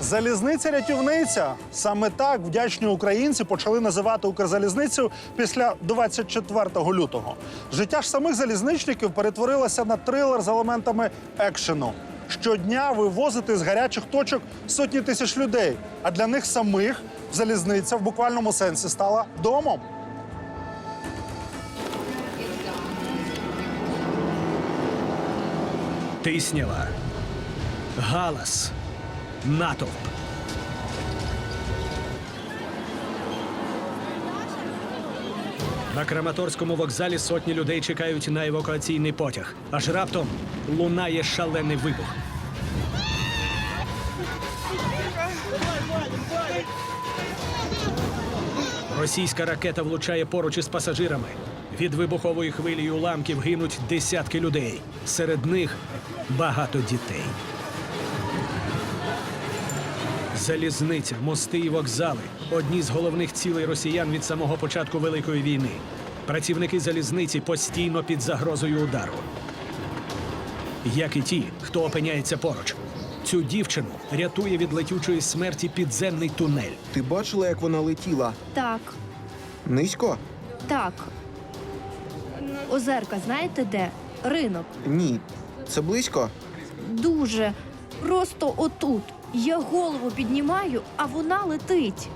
Залізниця рятівниця. Саме так вдячні українці почали називати Укрзалізницю після 24 лютого. Життя ж самих залізничників перетворилося на трилер з елементами екшену. Щодня вивозити з гарячих точок сотні тисяч людей. А для них самих залізниця в буквальному сенсі стала домом. Тиснява. Галас. Натовп. На Краматорському вокзалі сотні людей чекають на евакуаційний потяг. Аж раптом лунає шалений вибух. Російська ракета влучає поруч із пасажирами. Від вибухової хвилі й уламків гинуть десятки людей. Серед них багато дітей. Залізниця, мости і вокзали одні з головних цілей росіян від самого початку Великої війни. Працівники залізниці постійно під загрозою удару. Як і ті, хто опиняється поруч. Цю дівчину рятує від летючої смерті підземний тунель. Ти бачила, як вона летіла? Так, Низько? так. Озерка, знаєте де? Ринок. Ні. Це близько? Дуже. Просто отут. Я голову піднімаю, а вона летить.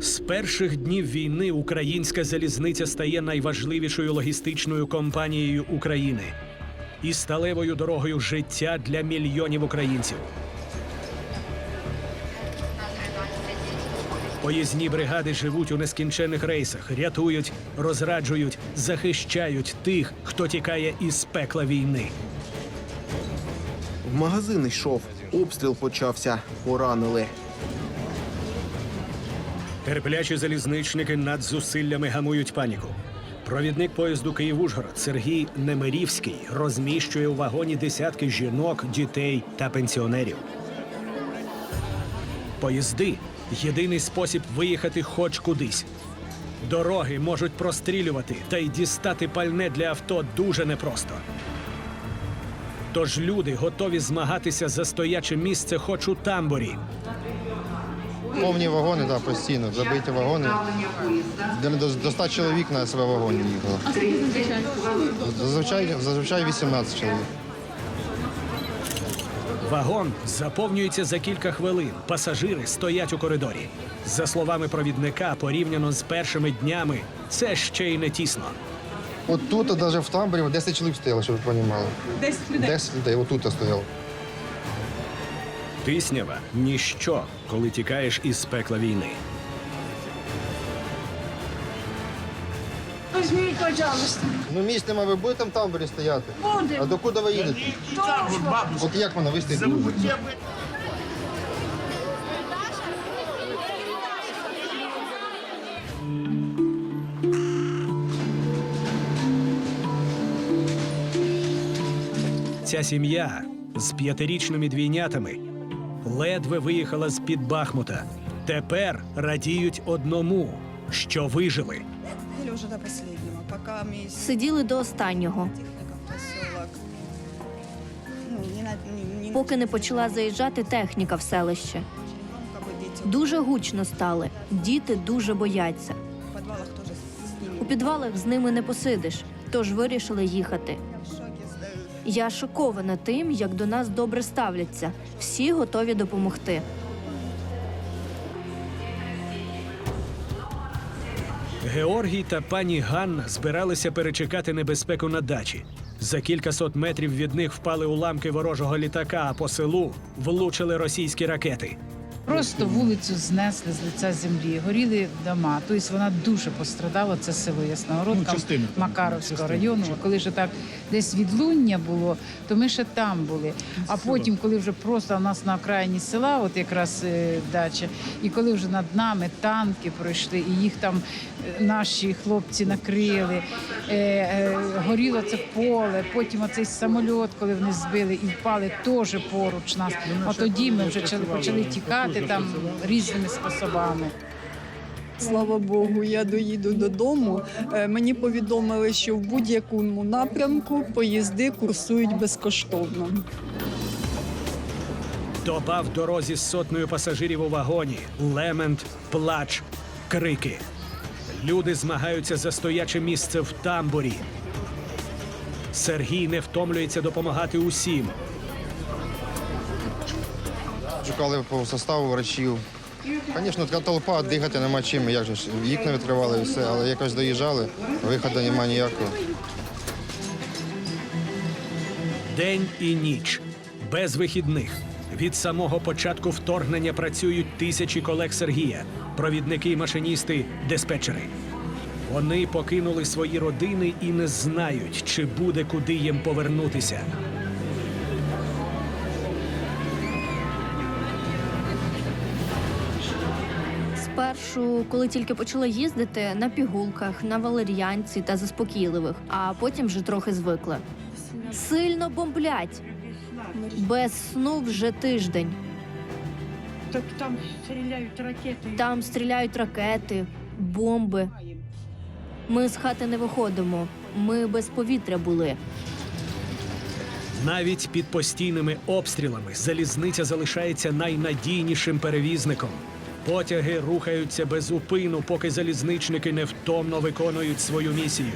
З перших днів війни українська залізниця стає найважливішою логістичною компанією України і сталевою дорогою життя для мільйонів українців. Поїзні бригади живуть у нескінченних рейсах, рятують, розраджують, захищають тих, хто тікає із пекла війни. В магазин йшов. Обстріл почався. Поранили. Терплячі залізничники над зусиллями гамують паніку. Провідник поїзду Київ-Ужгород Сергій Немирівський розміщує у вагоні десятки жінок, дітей та пенсіонерів. Поїзди єдиний спосіб виїхати хоч кудись. Дороги можуть прострілювати, та й дістати пальне для авто дуже непросто. Тож люди готові змагатися за стояче місце хоч у тамбурі. Повні вагони, так, постійно, забиті вагони. До, до, до 100 чоловік на себе вагоні їхало. Зазвичай, зазвичай 18 чоловік. Вагон заповнюється за кілька хвилин. Пасажири стоять у коридорі. За словами провідника, порівняно з першими днями, це ще й не тісно. От тут, навіть в тамбурі, 10 чоловік стояло, щоб ви розуміли. 10 людей. 10 людей, отут стояло. Тиснява ніщо, коли тікаєш із пекла війни. Возьміть, пожалуйста. Ну нема, ви будете там в тамбурі стояти? Буде. А до куди ви їдете? От як вона вистоїть? Ця сім'я з п'ятирічними двійнятами ледве виїхала з під Бахмута. Тепер радіють одному, що вижили. Сиділи до останнього. Ну, поки не почала заїжджати техніка в селище. Дуже гучно стали. Діти дуже бояться. У підвалах з ними не посидиш, тож вирішили їхати. Я шокована тим, як до нас добре ставляться. Всі готові допомогти. Георгій та пані Ганна збиралися перечекати небезпеку на дачі. За кілька сот метрів від них впали уламки ворожого літака, а по селу влучили російські ракети. Просто вулицю знесли з лиця землі, горіли дома. Тобто вона дуже пострадала. Це село Ясногородка Макаровського району. Коли вже так десь відлуння було, то ми ще там були. А потім, коли вже просто у нас на окраїні села, от якраз е, дача, і коли вже над нами танки пройшли, і їх там е, наші хлопці накрили, е, е, горіло це поле. Потім оцей самольот, коли вони збили і впали, теж поруч нас. А тоді ми вже почали- почали тікати там різними способами. Слава Богу, я доїду додому. Е, Мені повідомили, що в будь-якому напрямку поїзди курсують безкоштовно. Доба в дорозі з сотнею пасажирів у вагоні, лемент, плач, крики. Люди змагаються за стояче місце в тамбурі. Сергій не втомлюється допомагати усім. Шукали по составу врачів. Звісно, така толпа, дихати нема чим, як же ж, вікна відкривали і все, але якось доїжджали, виходу немає ніякого. День і ніч без вихідних. Від самого початку вторгнення працюють тисячі колег Сергія, провідники, машиністи, диспетчери. Вони покинули свої родини і не знають, чи буде куди їм повернутися. Спершу, коли тільки почала їздити на пігулках, на валер'янці та заспокійливих, а потім вже трохи звикла. Сильно бомблять. Без сну вже тиждень. Так там стріляють ракети. Там стріляють ракети, бомби. Ми з хати не виходимо. Ми без повітря були. Навіть під постійними обстрілами залізниця залишається найнадійнішим перевізником. Потяги рухаються без упину, поки залізничники невтомно виконують свою місію.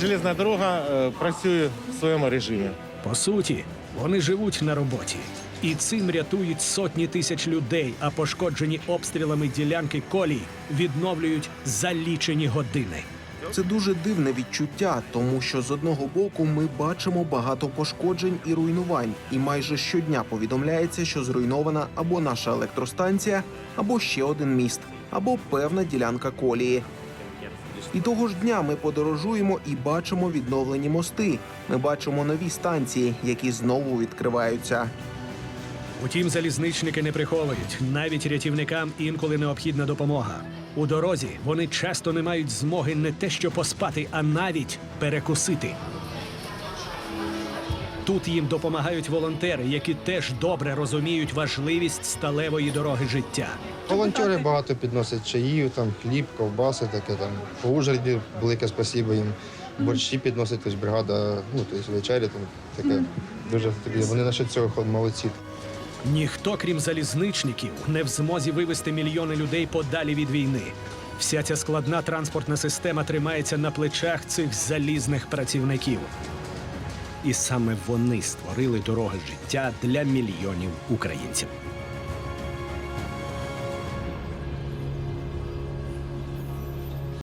Железна дорога е, працює в своєму режимі. По суті, вони живуть на роботі. І цим рятують сотні тисяч людей, а пошкоджені обстрілами ділянки колій відновлюють за лічені години. Це дуже дивне відчуття, тому що з одного боку ми бачимо багато пошкоджень і руйнувань, і майже щодня повідомляється, що зруйнована або наша електростанція, або ще один міст, або певна ділянка колії. І того ж дня ми подорожуємо і бачимо відновлені мости. Ми бачимо нові станції, які знову відкриваються. Утім, залізничники не приховують. Навіть рятівникам інколи необхідна допомога. У дорозі вони часто не мають змоги не те, що поспати, а навіть перекусити. Тут їм допомагають волонтери, які теж добре розуміють важливість сталевої дороги життя. Волонтери багато підносять чаїв, там хліб, ковбаси, таке там. По Ужгороді велике спасибо їм. Борщі підносить, тобто бригада, ну тобто вечері там таке. Дуже такі. Вони насчет цього молодці. Ніхто, крім залізничників, не в змозі вивести мільйони людей подалі від війни. Вся ця складна транспортна система тримається на плечах цих залізних працівників. І саме вони створили дороги життя для мільйонів українців.